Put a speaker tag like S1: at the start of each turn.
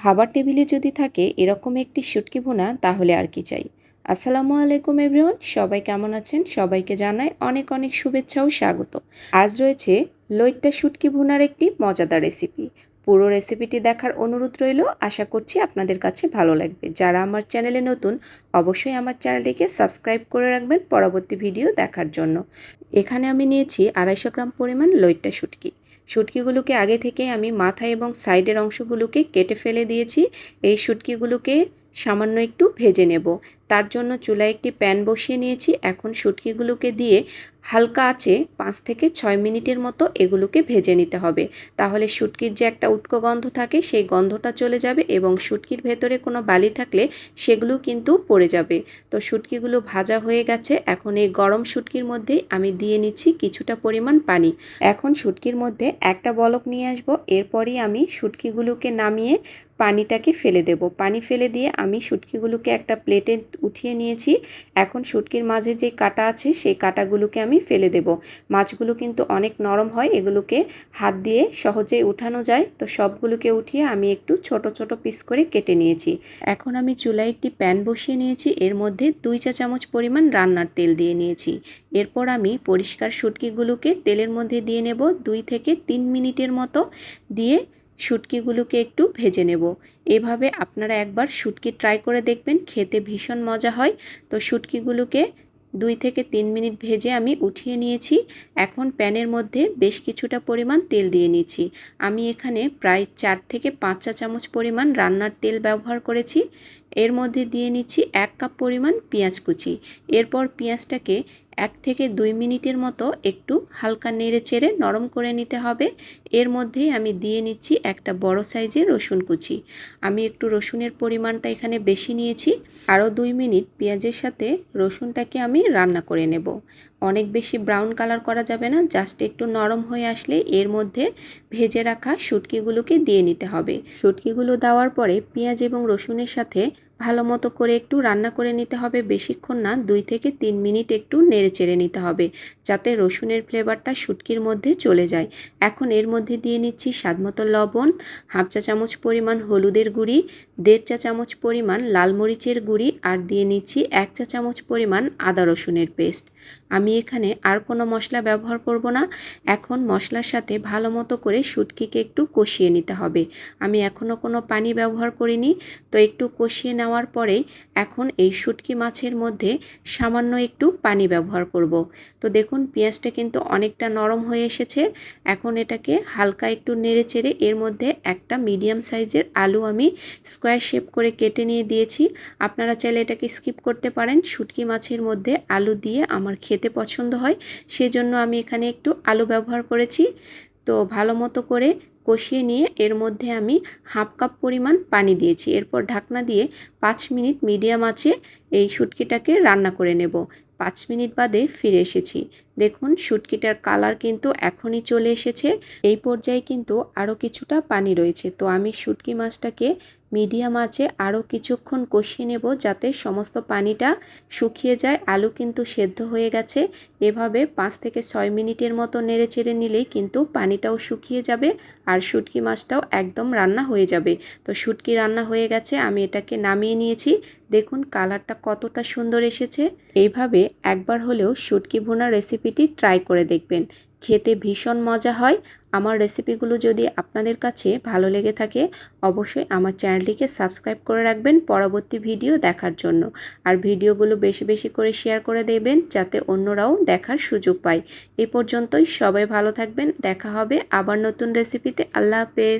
S1: খাবার টেবিলে যদি থাকে এরকম একটি শুটকি ভুনা, তাহলে আর কি চাই? আসসালামু আলাইকুম এভরিওয়ান, সবাই কেমন আছেন? সবাইকে জানাই অনেক অনেক শুভেচ্ছা ও স্বাগত। আজ রয়েছে লইট্টা শুটকি ভুনার একটি মজাদার রেসিপি। পুরো রেসিপিটি দেখার অনুরোধ রইল, আশা করছি আপনাদের কাছে ভালো লাগবে। যারা আমার চ্যানেলে নতুন, অবশ্যই আমার চ্যানেলটিকে সাবস্ক্রাইব করে রাখবেন পরবর্তী ভিডিও দেখার জন্য। এখানে আমি নিয়েছি আড়াইশো গ্রাম পরিমাণ লইট্টা শুটকি। শুটকিগুলোকে আগে থেকে আমি মাথা এবং সাইডের অংশগুলোকে কেটে ফেলে দিয়েছি। এই শুটকিগুলোকে সামান্য একটু ভেজে নেব। তার জন্য চুলায় একটি প্যান বসিয়ে নিয়েছি। এখন শুটকিগুলোকে দিয়ে হালকা আছে পাঁচ থেকে ছয় মিনিটের মতো এগুলোকে ভেজে নিতে হবে। তাহলে শুটকির যে একটা উটকো গন্ধ থাকে, সেই গন্ধটা চলে যাবে এবং শুটকির ভেতরে কোনো বালি থাকলে সেগুলো কিন্তু পড়ে যাবে। তো শুটকিগুলো ভাজা হয়ে গেছে। এখন এই গরম শুটকির মধ্যে আমি দিয়ে নিচ্ছি কিছুটা পরিমাণ পানি। এখন শুটকির মধ্যে একটা বলক নিয়ে আসব। এরপরই আমি শুটকিগুলোকে নামিয়ে পানিটাকে ফেলে দেব। পানি ফেলে দিয়ে আমি শুটকিগুলোকে একটা প্লেটে উঠিয়ে নিয়েছি। এখন শুটকির মাঝে যে কাটা আছে, সেই কাটাগুলোকে আমি ফেলে দেব। মাছগুলো কিন্তু অনেক নরম হয়, এগুলোকে হাত দিয়ে সহজে উঠানো যায়। তো সবগুলোকে উঠিয়ে আমি একটু ছোট ছোট পিস করে কেটে নিয়েছি। এখন আমি চুলায় একটি প্যান বসিয়ে নিয়েছি। এর মধ্যে দুই চা চামচ পরিমাণ রান্নার তেল দিয়ে নিয়েছি। এরপর আমি পরিষ্কার শুটকিগুলোকে তেলের মধ্যে দিয়ে নেব। দুই থেকে তিন মিনিটের মতো দিয়ে শুটকিগুলোকে একটু ভেজে নেব। এভাবে আপনারা একবার শুটকি ট্রাই করে দেখবেন, খেতে ভীষণ মজা হয়। তো শুটকিগুলোকে দুই থেকে তিন মিনিট ভেজে আমি উঠিয়ে নিয়েছি। এখন প্যানের মধ্যে বেশ কিছুটা পরিমাণ তেল দিয়ে নিয়েছি আমি এখানে প্রায় চার থেকে পাঁচ চা চামচ পরিমাণ রান্নার তেল ব্যবহার করেছি। এর মধ্যে দিয়ে নিচ্ছি এক কাপ পরিমাণ পেঁয়াজ কুচি। এরপর পেঁয়াজটাকে এক থেকে দুই মিনিটের মতো একটু হালকা নেড়ে চেড়ে নরম করে নিতে হবে। এর মধ্যেই আমি দিয়ে নিচ্ছি একটা বড় সাইজের রসুন কুচি। আমি একটু রসুনের পরিমাণটা এখানে বেশি নিয়েছি। আরও দুই মিনিট পেঁয়াজের সাথে রসুনটাকে আমি রান্না করে নেব। অনেক বেশি ব্রাউন কালার করা যাবে না, জাস্ট একটু নরম হয়ে আসলে এর মধ্যে ভেজে রাখা শুটকিগুলোকে দিয়ে নিতে হবে। শুটকিগুলো দেওয়ার পরে পেঁয়াজ এবং রসুনের সাথে ভালো মতো করে একটু রান্না করে নিতে হবে, বেশিক্ষণ না, দুই থেকে তিন মিনিট একটু নেড়ে চেড়ে নিতে হবে, যাতে রসুনের ফ্লেভারটা শুটকির মধ্যে চলে যায়। এখন এর মধ্যে দিয়ে নিচ্ছি স্বাদ মতো লবণ, হাফ চা চামচ পরিমাণ হলুদের গুঁড়ি, দেড় চা চামচ পরিমাণ লাল মরিচের গুঁড়ি, আর দিয়ে নিচ্ছি এক চা চামচ পরিমাণ আদা রসুনের পেস্ট। আমি এখানে আর কোনো মশলা ব্যবহার করব না। এখন মশলার সাথে ভালো মতো করে শুটকিকে একটু কষিয়ে নিতে হবে। আমি এখনও কোনো পানি ব্যবহার করিনি, তো একটু কষিয়ে নেওয়ার পরেই এখন এই শুটকি মাছের মধ্যে সামান্য একটু পানি ব্যবহার করব। তো দেখুন, পেঁয়াজটা কিন্তু অনেকটা নরম হয়ে এসেছে। এখন এটাকে হালকা একটু নেড়ে চেড়ে এর মধ্যে একটা মিডিয়াম সাইজের আলু আমি স্কোয়ার শেপ করে কেটে নিয়ে দিয়েছি। আপনারা চাইলে এটাকে স্কিপ করতে পারেন। শুটকি মাছের মধ্যে আলু দিয়ে আমার পছন্দ হয়, সেজন্য আমি এখানে একটু আলু ব্যবহার করেছি। তো ভালো মতো করে কষিয়ে নিয়ে এর মধ্যে আমি হাফ কাপ পরিমাণ পানি দিয়েছি। এরপর ঢাকনা দিয়ে পাঁচ মিনিট মিডিয়াম আছে এই শুটকিটাকে রান্না করে নেব। পাঁচ মিনিট বাদে ফিরে এসেছি। দেখুন, শুটকিটার কালার কিন্তু এখনই চলে এসেছে। এই পর্যায়ে কিন্তু আরও কিছুটা পানি রয়েছে। তো আমি শুটকি মাছটাকে মিডিয়াম আঁচে আরও কিছুক্ষণ কষিয়ে নেব যাতে সমস্ত পানিটা শুকিয়ে যায়। আলু কিন্তু সেদ্ধ হয়ে গেছে। এভাবে পাঁচ থেকে ছয় মিনিটের মতো নেড়ে চেড়ে নিলেই কিন্তু পানিটাও শুকিয়ে যাবে আর শুটকি মাছটাও একদম রান্না হয়ে যাবে। তো শুটকি রান্না হয়ে গেছে, আমি এটাকে নামিয়ে নিয়েছি। দেখুন কালারটা কতটা সুন্দর এসেছে। এইভাবে একবার হলেও শুটকি ভুনার রেসিপিটি ট্রাই করে দেখবেন। খেতে ভীষণ মজা হয়। আমার রেসিপিগুলো যদি আপনাদের কাছে ভালো লেগে থাকে, অবশ্যই আমার চ্যানেলটিকে সাবস্ক্রাইব করে রাখবেন পরবর্তী ভিডিও দেখার জন্য। আর ভিডিওগুলো বেশি বেশি করে শেয়ার করে দেবেন, যাতে অন্যরাও দেখার সুযোগ পায়। এ পর্যন্তই, সবাই ভালো থাকবেন, দেখা হবে আবার নতুন রেসিপিতে আল্লাহ হাফেজ।